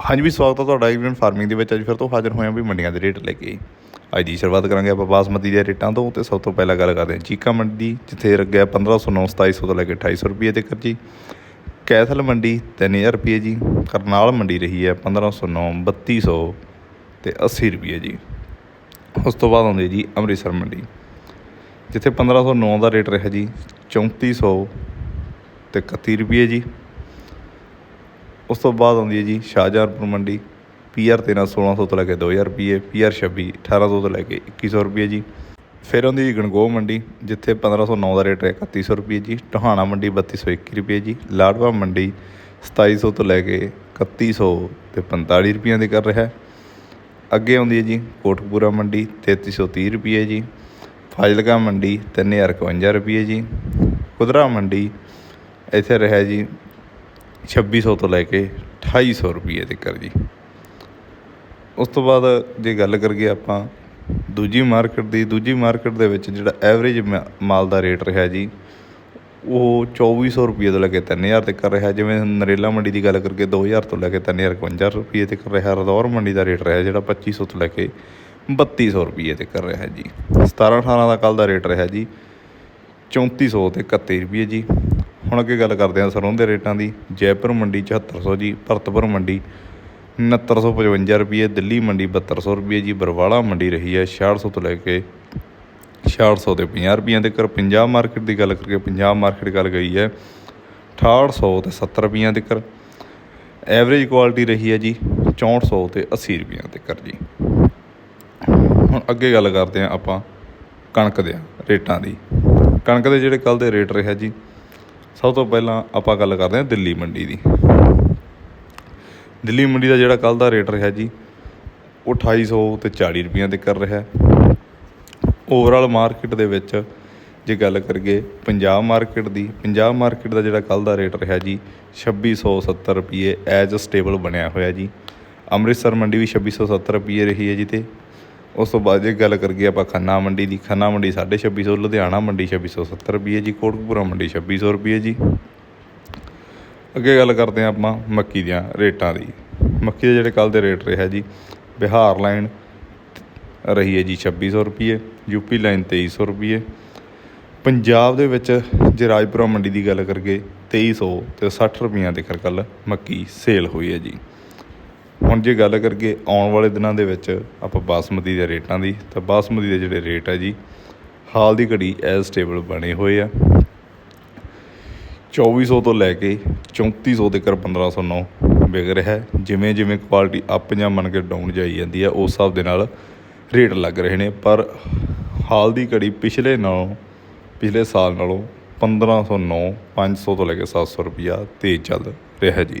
ਹਾਂਜੀ ਵੀ ਸਵਾਗਤ ਹੈ ਤੁਹਾਡਾ ਇੰਡੀਅਨ ਫਾਰਮਿੰਗ ਦੇ ਵਿੱਚ। ਅੱਜ ਫਿਰ ਤੋਂ ਹਾਜ਼ਰ ਹੋਏ ਹਾਂ ਵੀ ਮੰਡੀਆਂ ਦੇ ਰੇਟ ਲੈ ਕੇ। ਅੱਜ ਦੀ ਸ਼ੁਰੂਆਤ ਕਰਾਂਗੇ ਆਪਾਂ ਬਾਸਮਤੀ ਦੇ ਰੇਟਾਂ ਤੋਂ ਤੇ ਸਭ ਤੋਂ ਪਹਿਲਾਂ ਗੱਲ ਕਰਦੇ ਹਾਂ ਚੀਕਾ ਮੰਡੀ, ਜਿੱਥੇ ਲੱਗਿਆ 1509 2700 ਤੋਂ ਲੈ ਕੇ 2800 ਰੁਪਏ ਤੱਕ ਜੀ। ਕੈਥਲ ਮੰਡੀ 3000 ਰੁਪਏ ਜੀ। ਕਰਨਾਲ ਮੰਡੀ ਰਹੀ ਹੈ 1509 3200 ਤੇ 80 ਰੁਪਏ ਜੀ। ਉਸ ਤੋਂ ਬਾਅਦ ਆਉਂਦੀ ਹੈ ਜੀ ਅੰਮ੍ਰਿਤਸਰ ਮੰਡੀ, ਜਿੱਥੇ 1509 ਦਾ ਰੇਟ ਰਿਹਾ ਜੀ 3400 ਤੇ 31 ਰੁਪਏ ਜੀ। ਉਸ ਤੋਂ ਬਾਅਦ ਆਉਂਦੀ ਹੈ ਜੀ ਸ਼ਾਹਜਹਾਨਪੁਰ ਮੰਡੀ ਪੀਆਰ 13 1600 ਤੋਂ ਲੈ ਕੇ 2000 ਰੁਪਏ ਪੀਆਰ 26 1800 ਤੋਂ ਲੈ ਕੇ 2100 ਰੁਪਏ ਜੀ। ਫਿਰ ਆਉਂਦੀ ਜੀ ਗਣਗੋਹ ਮੰਡੀ, ਜਿੱਥੇ 1509 ਦਾ ਰੇਟ ਹੈ 3100 ਰੁਪਏ ਜੀ। ਟਹਾਣਾ ਮੰਡੀ 3221 ਰੁਪਏ ਜੀ। ਲਾਡਵਾ ਮੰਡੀ 2700 ਤੋਂ ਲੈ ਕੇ 3100 ਤੇ 45 ਰੁਪਈਆਂ ਦੇ ਕਰ ਰਿਹਾ ਹੈ। ਅੱਗੇ ਆਉਂਦੀ ਹੈ ਜੀ ਕੋਟਕਪੂਰਾ ਮੰਡੀ 3330 ਰੁਪਏ ਜੀ। ਫਾਜ਼ਿਲਕਾ ਮੰਡੀ 3051 ਰੁਪਏ ਜੀ। ਕੁਦਰਾ ਮੰਡੀ, ਇੱਥੇ ਰਿਹਾ ਜੀ 2600 ਤੋਂ ਲੈ ਕੇ 2800 ਰੁਪਏ ਤੱਕ ਜੀ। ਉਸ ਤੋਂ ਬਾਅਦ ਜੇ ਗੱਲ ਕਰੀਏ ਆਪਾਂ ਦੂਜੀ ਮਾਰਕੀਟ ਦੀ, ਦੂਜੀ ਮਾਰਕੀਟ ਦੇ ਵਿੱਚ ਜਿਹੜਾ ਐਵਰੇਜ ਮਾਲ ਦਾ ਰੇਟ ਰਿਹਾ ਜੀ, ਉਹ 2400 ਰੁਪਏ ਤੋਂ ਲੈ ਕੇ 3000 ਤੱਕ ਰਿਹਾ। ਜਿਵੇਂ ਨਰੇਲਾ ਮੰਡੀ ਦੀ ਗੱਲ ਕਰਕੇ 2000 ਤੋਂ ਲੈ ਕੇ 3051 ਰੁਪਏ ਤੱਕ ਰਿਹਾ। ਰਦੌਰ ਮੰਡੀ ਦਾ ਰੇਟ ਰਿਹਾ ਜਿਹੜਾ 2500 ਤੋਂ ਲੈ ਕੇ 3200 ਰੁਪਏ ਤੱਕ ਰਿਹਾ ਜੀ। 17 18 ਦਾ ਕੱਲ ਦਾ ਰੇਟ ਰਿਹਾ ਜੀ 3400 ਤੇ 31 ਰੁਪਏ ਜੀ। ਹੁਣ ਅੱਗੇ ਗੱਲ ਕਰਦੇ ਹਾਂ ਸਰੋਂ ਦੇ ਰੇਟਾਂ ਦੀ। ਜੈਪੁਰ ਮੰਡੀ 7400 ਜੀ, ਭਰਤਪੁਰ ਮੰਡੀ 6955 ਰੁਪਏ, ਦਿੱਲੀ ਮੰਡੀ 7200 ਰੁਪਏ ਜੀ, ਬਰਵਾਲਾ ਮੰਡੀ ਰਹੀ ਹੈ 6600 ਤੋਂ ਲੈ ਕੇ 6600 ਤੇ 50 ਰੁਪਈਆਂ ਤੱਕ। ਪੰਜਾਬ ਮਾਰਕੀਟ ਦੀ ਗੱਲ ਕਰਕੇ ਪੰਜਾਬ ਮਾਰਕੀਟ ਗੱਲ ਗਈ ਹੈ 6800 ਤੇ 70 ਰੁਪਈਆਂ ਤੱਕ। ਐਵਰੇਜ ਕੁਆਲਿਟੀ ਰਹੀ ਹੈ ਜੀ 6400 ਤੇ 80 ਰੁਪਈਆਂ ਤੱਕ ਜੀ। ਹੁਣ ਅੱਗੇ ਗੱਲ ਕਰਦੇ ਹਾਂ ਆਪਾਂ ਕਣਕ ਦੇ ਰੇਟਾਂ ਦੀ। ਕਣਕ ਦੇ ਜਿਹੜੇ ਕੱਲ ਦੇ ਰੇਟ ਰਿਹਾ ਜੀ ਸਭ ਤੋਂ ਪਹਿਲਾਂ ਆਪਾਂ ਗੱਲ ਕਰਦੇ ਹਾਂ ਦਿੱਲੀ ਮੰਡੀ ਦੀ। ਦਿੱਲੀ ਮੰਡੀ ਦਾ ਜਿਹੜਾ ਕੱਲ ਦਾ ਰੇਟ ਰਿਹਾ ਜੀ, ਉਹ 2800 ਤੇ 40 ਰੁਪਈਆਂ ਤੇ ਕਰ ਰਿਹਾ। ਓਵਰਆਲ ਮਾਰਕੀਟ ਦੇ ਵਿੱਚ ਜੇ ਗੱਲ ਕਰੀਏ ਪੰਜਾਬ ਮਾਰਕੀਟ ਦੀ ਪੰਜਾਬ ਮਾਰਕੀਟ ਦਾ ਜਿਹੜਾ ਕੱਲ ਦਾ ਰੇਟ ਰਿਹਾ ਜੀ 2670 ਰੁਪਏ ਐਜ਼ ਸਟੇਬਲ ਬਣਿਆ ਹੋਇਆ ਜੀ। ਅੰਮ੍ਰਿਤਸਰ ਮੰਡੀ ਵੀ 2670 ਰੁਪਏ ਰਹੀ ਹੈ ਜੀ ਤੇ ਉਸ ਤੋਂ ਬਾਅਦ ਜੇ ਗੱਲ ਕਰੀਏ ਆਪਾਂ ਖੰਨਾ ਮੰਡੀ ਦੀ, ਖੰਨਾ ਮੰਡੀ 2650 ਲੁਧਿਆਣਾ ਮੰਡੀ 2670 ਰੁਪਏ ਜੀ, ਕੋਟਕਪੂਰਾ ਮੰਡੀ 2600 ਰੁਪਏ ਜੀ। ਅੱਗੇ ਗੱਲ ਕਰਦੇ ਹਾਂ ਆਪਾਂ ਮੱਕੀ ਦੀਆਂ ਰੇਟਾਂ ਦੀ। ਮੱਕੀ ਦੇ ਜਿਹੜੇ ਕੱਲ ਦੇ ਰੇਟ ਰਿਹਾ ਜੀ, ਬਿਹਾਰ ਲਾਈਨ ਰਹੀ ਹੈ ਜੀ 2600 ਰੁਪਏ ਯੂਪੀ ਲਾਈਨ 2300 ਰੁਪਏ। ਪੰਜਾਬ ਦੇ ਵਿੱਚ ਜੇ ਰਾਜਪੁਰਾ ਮੰਡੀ ਦੀ ਗੱਲ ਕਰੀਏ 2300 ਤੇ 60 ਰੁਪਈਆਂ ਦੇ ਕੱਲ ਮੱਕੀ ਸੇਲ ਹੋਈ ਹੈ ਜੀ। ਹੁਣ ਜੇ ਗੱਲ ਕਰੀਏ ਆਉਣ ਵਾਲੇ ਦਿਨਾਂ ਦੇ ਵਿੱਚ ਆਪਾਂ ਬਾਸਮਤੀ ਦੇ ਰੇਟਾਂ ਦੀ, ਤਾਂ ਬਾਸਮਤੀ ਦੇ ਜਿਹੜੇ ਰੇਟ ਹੈ ਜੀ, ਹਾਲ ਦੀ ਘੜੀ ਐਜ਼ ਸਟੇਬਲ ਬਣੇ ਹੋਏ ਆ। 2400 ਤੋਂ ਲੈ ਕੇ 3400 ਤੱਕ 1509 ਵਿਕ ਰਿਹਾ ਹੈ। ਜਿਵੇਂ ਜਿਵੇਂ ਕੁਆਲਿਟੀ ਅਪ ਜਾਂ ਮੰਨ ਕੇ ਡਾਊਨ ਜਾਈ ਜਾਂਦੀ ਹੈ ਉਸ ਹਿਸਾਬ ਦੇ ਨਾਲ ਰੇਟ ਲੱਗ ਰਹੇ ਨੇ। ਪਰ ਹਾਲ ਦੀ ਘੜੀ ਪਿਛਲੇ ਨਾਲੋਂ, ਪਿਛਲੇ ਸਾਲ ਨਾਲੋਂ 1509 500 ਤੋਂ ਲੈ ਕੇ 700 ਰੁਪਿਆ ਤੇਜ਼ ਚੱਲ ਰਿਹਾ ਜੀ।